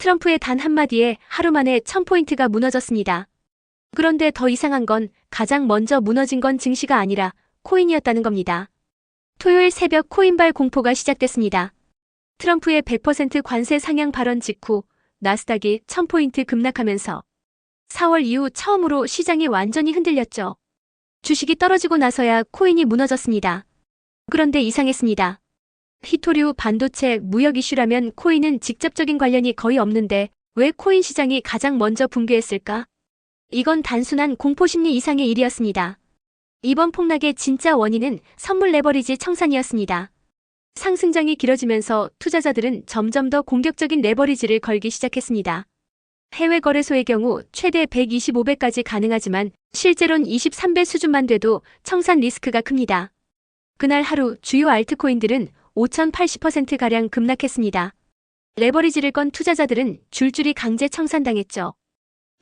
트럼프의 단 한마디에 하루 만에 1000포인트가 무너졌습니다. 그런데 더 이상한 건 가장 먼저 무너진 건 증시가 아니라 코인이었다는 겁니다. 토요일 새벽 코인발 공포가 시작됐습니다. 트럼프의 100% 관세 상향 발언 직후 나스닥이 1000포인트 급락하면서 4월 이후 처음으로 시장이 완전히 흔들렸죠. 주식이 떨어지고 나서야 코인이 무너졌습니다. 그런데 이상했습니다. 히토류 반도체 무역 이슈라면 코인은 직접적인 관련이 거의 없는데 왜 코인 시장이 가장 먼저 붕괴했을까? 이건 단순한 공포심리 이상의 일이었습니다. 이번 폭락의 진짜 원인은 선물 레버리지 청산이었습니다. 상승장이 길어지면서 투자자들은 점점 더 공격적인 레버리지를 걸기 시작했습니다. 해외 거래소의 경우 최대 125배까지 가능하지만 실제론 23배 수준만 돼도 청산 리스크가 큽니다. 그날 하루 주요 알트코인들은 5,080%가량 급락했습니다. 레버리지를 건 투자자들은 줄줄이 강제 청산당했죠.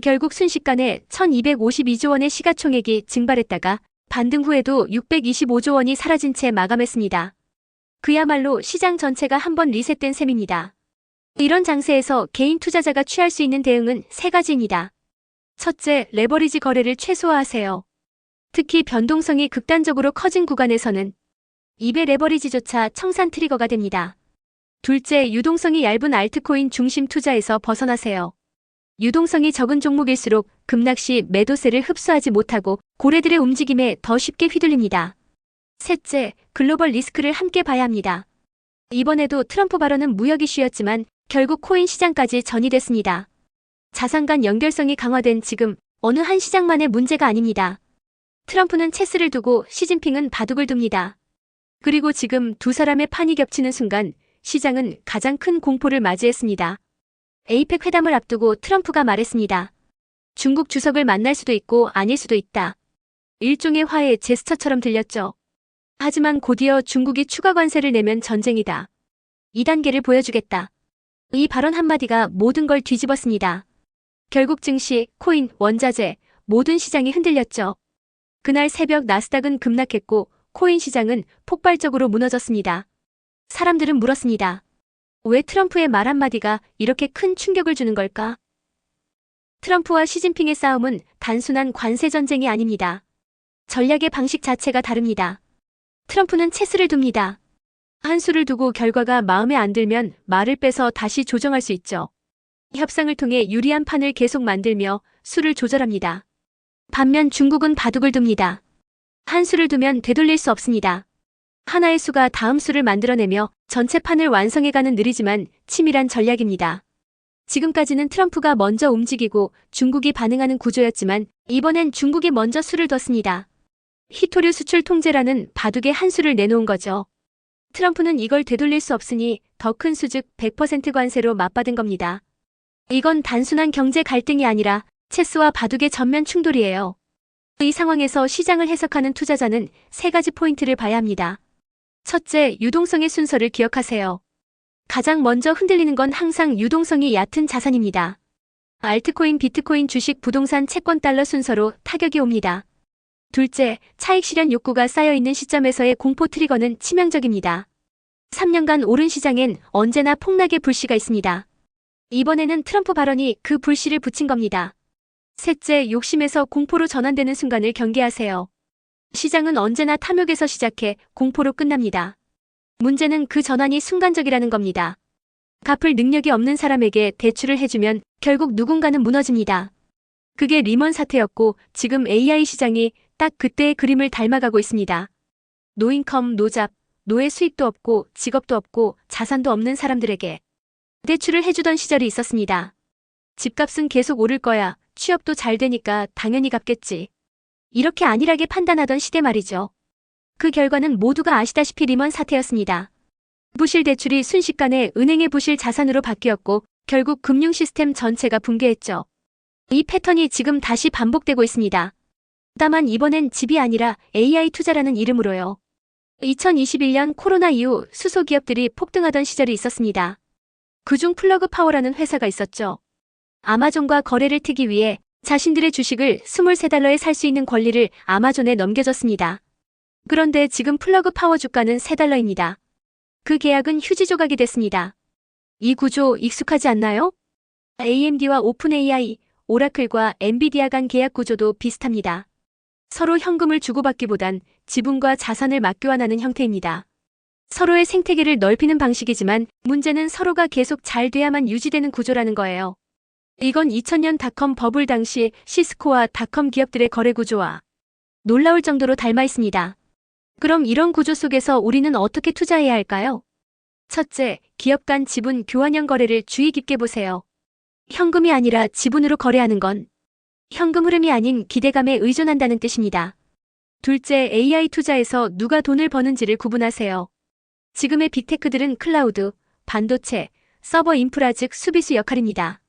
결국 순식간에 1,252조 원의 시가총액이 증발했다가 반등 후에도 625조 원이 사라진 채 마감했습니다. 그야말로 시장 전체가 한번 리셋된 셈입니다. 이런 장세에서 개인 투자자가 취할 수 있는 대응은 세 가지입니다. 첫째, 레버리지 거래를 최소화하세요. 특히 변동성이 극단적으로 커진 구간에서는 2배 레버리지조차 청산 트리거가 됩니다. 둘째, 유동성이 얇은 알트코인 중심 투자에서 벗어나세요. 유동성이 적은 종목일수록 급락 시 매도세를 흡수하지 못하고 고래들의 움직임에 더 쉽게 휘둘립니다. 셋째, 글로벌 리스크를 함께 봐야 합니다. 이번에도 트럼프 발언은 무역 이슈였지만 결국 코인 시장까지 전이됐습니다. 자산 간 연결성이 강화된 지금 어느 한 시장만의 문제가 아닙니다. 트럼프는 체스를 두고 시진핑은 바둑을 둡니다. 그리고 지금 두 사람의 판이 겹치는 순간 시장은 가장 큰 공포를 맞이했습니다. 에이펙 회담을 앞두고 트럼프가 말했습니다. 중국 주석을 만날 수도 있고 아닐 수도 있다. 일종의 화해 제스처처럼 들렸죠. 하지만 곧이어 중국이 추가 관세를 내면 전쟁이다. 2단계를 보여주겠다. 이 발언 한마디가 모든 걸 뒤집었습니다. 결국 증시, 코인, 원자재, 모든 시장이 흔들렸죠. 그날 새벽 나스닥은 급락했고 코인 시장은 폭발적으로 무너졌습니다. 사람들은 물었습니다. 왜 트럼프의 말 한마디가 이렇게 큰 충격을 주는 걸까? 트럼프와 시진핑의 싸움은 단순한 관세 전쟁이 아닙니다. 전략의 방식 자체가 다릅니다. 트럼프는 체스를 둡니다. 한 수를 두고 결과가 마음에 안 들면 말을 빼서 다시 조정할 수 있죠. 협상을 통해 유리한 판을 계속 만들며 수를 조절합니다. 반면 중국은 바둑을 둡니다. 한 수를 두면 되돌릴 수 없습니다. 하나의 수가 다음 수를 만들어내며 전체 판을 완성해가는 느리지만 치밀한 전략입니다. 지금까지는 트럼프가 먼저 움직이고 중국이 반응하는 구조였지만 이번엔 중국이 먼저 수를 뒀습니다. 히토류 수출 통제라는 바둑의 한 수를 내놓은 거죠. 트럼프는 이걸 되돌릴 수 없으니 더 큰 수즉 100% 관세로 맞받은 겁니다. 이건 단순한 경제 갈등이 아니라 체스와 바둑의 전면 충돌이에요. 이 상황에서 시장을 해석하는 투자자는 세 가지 포인트를 봐야 합니다. 첫째, 유동성의 순서를 기억하세요. 가장 먼저 흔들리는 건 항상 유동성이 얕은 자산입니다. 알트코인, 비트코인, 주식, 부동산, 채권, 달러 순서로 타격이 옵니다. 둘째, 차익 실현 욕구가 쌓여있는 시점에서의 공포 트리거는 치명적입니다. 3년간 오른 시장엔 언제나 폭락의 불씨가 있습니다. 이번에는 트럼프 발언이 그 불씨를 붙인 겁니다. 셋째, 욕심에서 공포로 전환되는 순간을 경계하세요. 시장은 언제나 탐욕에서 시작해 공포로 끝납니다. 문제는 그 전환이 순간적이라는 겁니다. 갚을 능력이 없는 사람에게 대출을 해주면 결국 누군가는 무너집니다. 그게 리먼 사태였고 지금 AI 시장이 딱 그때의 그림을 닮아가고 있습니다. 노인컴, 노잡, 노예 수입도 없고 직업도 없고 자산도 없는 사람들에게 대출을 해주던 시절이 있었습니다. 집값은 계속 오를 거야. 취업도 잘 되니까 당연히 갚겠지. 이렇게 안일하게 판단하던 시대 말이죠. 그 결과는 모두가 아시다시피 리먼 사태였습니다. 부실 대출이 순식간에 은행의 부실 자산으로 바뀌었고 결국 금융 시스템 전체가 붕괴했죠. 이 패턴이 지금 다시 반복되고 있습니다. 다만 이번엔 집이 아니라 AI 투자라는 이름으로요. 2021년 코로나 이후 수소기업들이 폭등하던 시절이 있었습니다. 그중 플러그 파워라는 회사가 있었죠. 아마존과 거래를 트기 위해 자신들의 주식을 23달러에 살 수 있는 권리를 아마존에 넘겨줬습니다. 그런데 지금 플러그 파워 주가는 3달러입니다. 그 계약은 휴지 조각이 됐습니다. 이 구조 익숙하지 않나요? AMD와 오픈AI, 오라클과 엔비디아 간 계약 구조도 비슷합니다. 서로 현금을 주고받기보단 지분과 자산을 맞교환하는 형태입니다. 서로의 생태계를 넓히는 방식이지만 문제는 서로가 계속 잘 돼야만 유지되는 구조라는 거예요. 이건 2000년 닷컴 버블 당시 시스코와 닷컴 기업들의 거래 구조와 놀라울 정도로 닮아 있습니다. 그럼 이런 구조 속에서 우리는 어떻게 투자해야 할까요? 첫째, 기업 간 지분 교환형 거래를 주의 깊게 보세요. 현금이 아니라 지분으로 거래하는 건 현금 흐름이 아닌 기대감에 의존한다는 뜻입니다. 둘째, AI 투자에서 누가 돈을 버는지를 구분하세요. 지금의 빅테크들은 클라우드, 반도체, 서버 인프라 즉 수비수 역할입니다.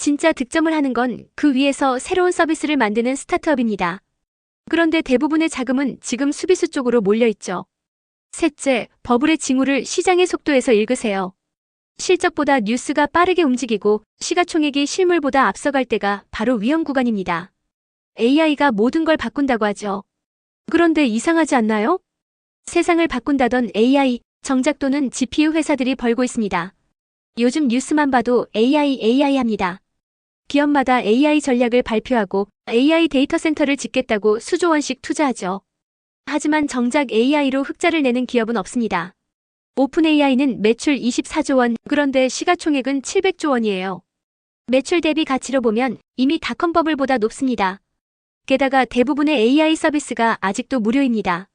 진짜 득점을 하는 건 그 위에서 새로운 서비스를 만드는 스타트업입니다. 그런데 대부분의 자금은 지금 수비수 쪽으로 몰려있죠. 셋째, 버블의 징후를 시장의 속도에서 읽으세요. 실적보다 뉴스가 빠르게 움직이고 시가총액이 실물보다 앞서갈 때가 바로 위험 구간입니다. AI가 모든 걸 바꾼다고 하죠. 그런데 이상하지 않나요? 세상을 바꾼다던 AI, 정작 돈은 GPU 회사들이 벌고 있습니다. 요즘 뉴스만 봐도 AI, AI 합니다. 기업마다 AI 전략을 발표하고 AI 데이터 센터를 짓겠다고 수조 원씩 투자하죠. 하지만 정작 AI로 흑자를 내는 기업은 없습니다. 오픈 AI는 매출 24조 원, 그런데 시가총액은 700조 원이에요. 매출 대비 가치로 보면 이미 닷컴 버블보다 높습니다. 게다가 대부분의 AI 서비스가 아직도 무료입니다.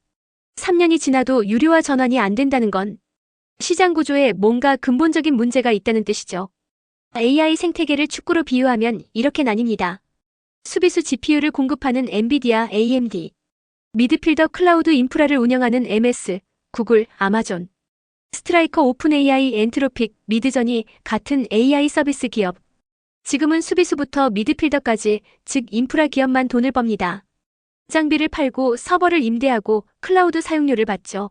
3년이 지나도 유료화 전환이 안 된다는 건 시장 구조에 뭔가 근본적인 문제가 있다는 뜻이죠. AI 생태계를 축구로 비유하면 이렇게 나뉩니다. 수비수 GPU를 공급하는 엔비디아, AMD, 미드필더 클라우드 인프라를 운영하는 MS, 구글, 아마존, 스트라이커 오픈 AI, 엔트로픽, 미드전이 같은 AI 서비스 기업. 지금은 수비수부터 미드필더까지, 즉 인프라 기업만 돈을 법니다. 장비를 팔고 서버를 임대하고 클라우드 사용료를 받죠.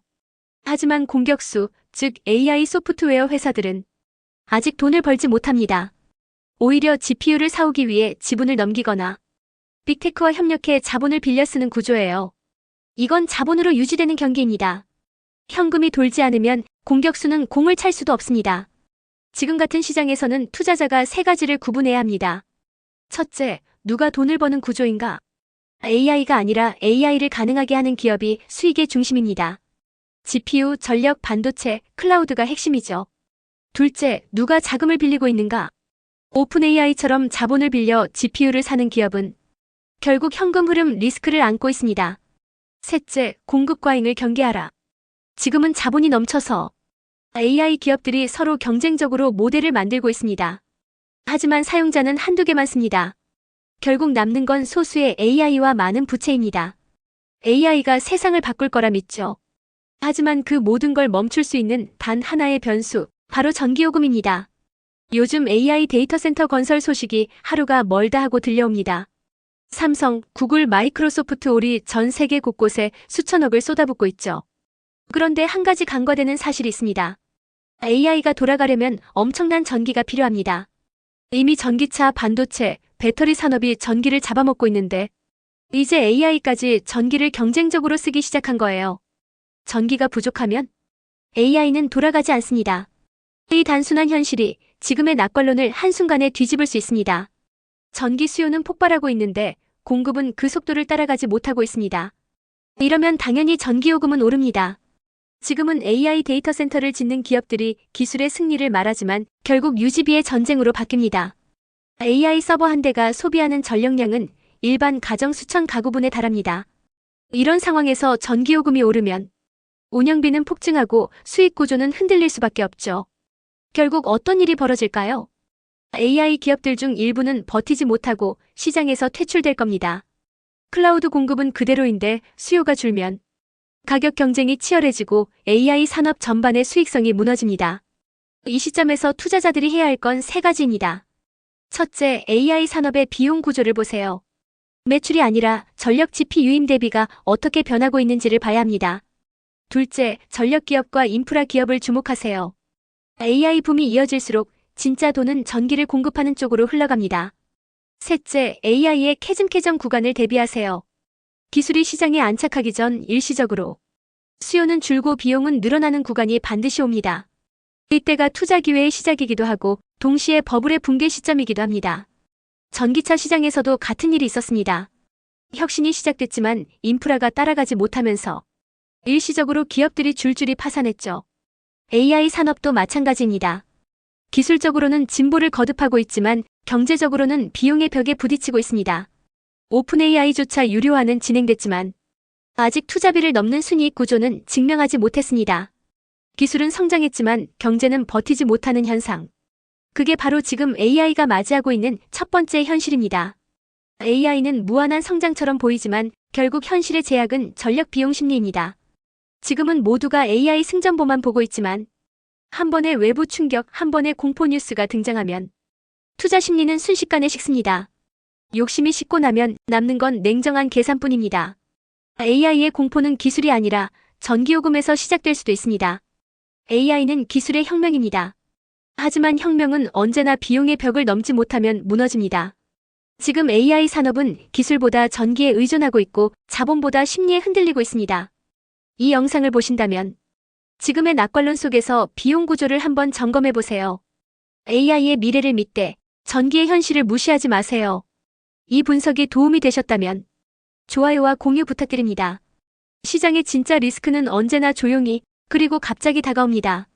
하지만 공격수, 즉 AI 소프트웨어 회사들은 아직 돈을 벌지 못합니다. 오히려 GPU를 사오기 위해 지분을 넘기거나 빅테크와 협력해 자본을 빌려 쓰는 구조예요. 이건 자본으로 유지되는 경기입니다. 현금이 돌지 않으면 공격수는 공을 찰 수도 없습니다. 지금 같은 시장에서는 투자자가 세 가지를 구분해야 합니다. 첫째, 누가 돈을 버는 구조인가? AI가 아니라 AI를 가능하게 하는 기업이 수익의 중심입니다. GPU, 전력, 반도체, 클라우드가 핵심이죠. 둘째, 누가 자금을 빌리고 있는가? 오픈 AI처럼 자본을 빌려 GPU를 사는 기업은 결국 현금 흐름 리스크를 안고 있습니다. 셋째, 공급 과잉을 경계하라. 지금은 자본이 넘쳐서 AI 기업들이 서로 경쟁적으로 모델을 만들고 있습니다. 하지만 사용자는 한두 개만 씁니다. 결국 남는 건 소수의 AI와 많은 부채입니다. AI가 세상을 바꿀 거라 믿죠. 하지만 그 모든 걸 멈출 수 있는 단 하나의 변수, 바로 전기요금입니다. 요즘 AI 데이터 센터 건설 소식이 하루가 멀다 하고 들려옵니다. 삼성, 구글, 마이크로소프트 올이 전 세계 곳곳에 수천억을 쏟아붓고 있죠. 그런데 한 가지 간과되는 사실이 있습니다. AI가 돌아가려면 엄청난 전기가 필요합니다. 이미 전기차, 반도체, 배터리 산업이 전기를 잡아먹고 있는데 이제 AI까지 전기를 경쟁적으로 쓰기 시작한 거예요. 전기가 부족하면 AI는 돌아가지 않습니다. 이 단순한 현실이 지금의 낙관론을 한순간에 뒤집을 수 있습니다. 전기 수요는 폭발하고 있는데 공급은 그 속도를 따라가지 못하고 있습니다. 이러면 당연히 전기요금은 오릅니다. 지금은 AI 데이터 센터를 짓는 기업들이 기술의 승리를 말하지만 결국 유지비의 전쟁으로 바뀝니다. AI 서버 한 대가 소비하는 전력량은 일반 가정 수천 가구분에 달합니다. 이런 상황에서 전기요금이 오르면 운영비는 폭증하고 수익 구조는 흔들릴 수밖에 없죠. 결국 어떤 일이 벌어질까요? AI 기업들 중 일부는 버티지 못하고 시장에서 퇴출될 겁니다. 클라우드 공급은 그대로인데 수요가 줄면 가격 경쟁이 치열해지고 AI 산업 전반의 수익성이 무너집니다. 이 시점에서 투자자들이 해야 할 건 세 가지입니다. 첫째, AI 산업의 비용 구조를 보세요. 매출이 아니라 전력 지피 유임 대비가 어떻게 변하고 있는지를 봐야 합니다. 둘째, 전력 기업과 인프라 기업을 주목하세요. AI 붐이 이어질수록 진짜 돈은 전기를 공급하는 쪽으로 흘러갑니다. 셋째, AI의 캐즘캐전 구간을 대비하세요. 기술이 시장에 안착하기 전 일시적으로 수요는 줄고 비용은 늘어나는 구간이 반드시 옵니다. 이때가 투자 기회의 시작이기도 하고 동시에 버블의 붕괴 시점이기도 합니다. 전기차 시장에서도 같은 일이 있었습니다. 혁신이 시작됐지만 인프라가 따라가지 못하면서 일시적으로 기업들이 줄줄이 파산했죠. AI 산업도 마찬가지입니다. 기술적으로는 진보를 거듭하고 있지만 경제적으로는 비용의 벽에 부딪히고 있습니다. 오픈 AI조차 유료화는 진행됐지만 아직 투자비를 넘는 순이익 구조는 증명하지 못했습니다. 기술은 성장했지만 경제는 버티지 못하는 현상. 그게 바로 지금 AI가 맞이하고 있는 첫 번째 현실입니다. AI는 무한한 성장처럼 보이지만 결국 현실의 제약은 전력 비용 심리입니다. 지금은 모두가 AI 승전보만 보고 있지만 한 번의 외부 충격, 한 번의 공포 뉴스가 등장하면 투자 심리는 순식간에 식습니다. 욕심이 식고 나면 남는 건 냉정한 계산뿐입니다. AI의 공포는 기술이 아니라 전기요금에서 시작될 수도 있습니다. AI는 기술의 혁명입니다. 하지만 혁명은 언제나 비용의 벽을 넘지 못하면 무너집니다. 지금 AI 산업은 기술보다 전기에 의존하고 있고 자본보다 심리에 흔들리고 있습니다. 이 영상을 보신다면 지금의 낙관론 속에서 비용 구조를 한번 점검해 보세요. AI의 미래를 믿되 전기의 현실을 무시하지 마세요. 이 분석이 도움이 되셨다면 좋아요와 공유 부탁드립니다. 시장의 진짜 리스크는 언제나 조용히 그리고 갑자기 다가옵니다.